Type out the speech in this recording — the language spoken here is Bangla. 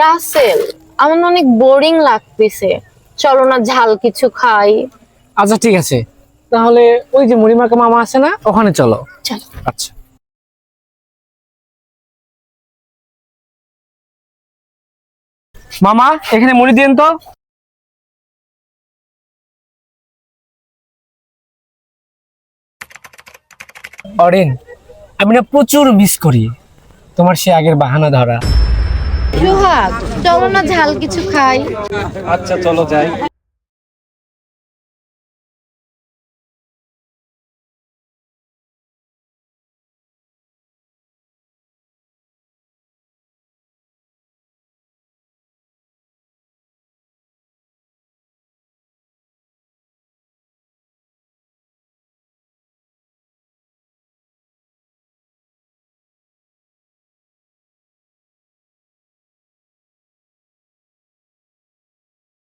রাসেল আমার অনেক বোরিং লাগতেছে। চলো না ঝাল কিছু খাই। আচ্ছা ঠিক আছে। তাহলে ওই যে মুড়িমাখা মামা আছে না ওখানে চলো। চলো। আচ্ছা। মামা এখানে মুড়ি দিন তো। অরেন আমি না প্রচুর মিস করি। তোমার সে আগের বাহানা ধরা সোহাগ চলো না ঝাল কিছু খাই আচ্ছা চলো যাই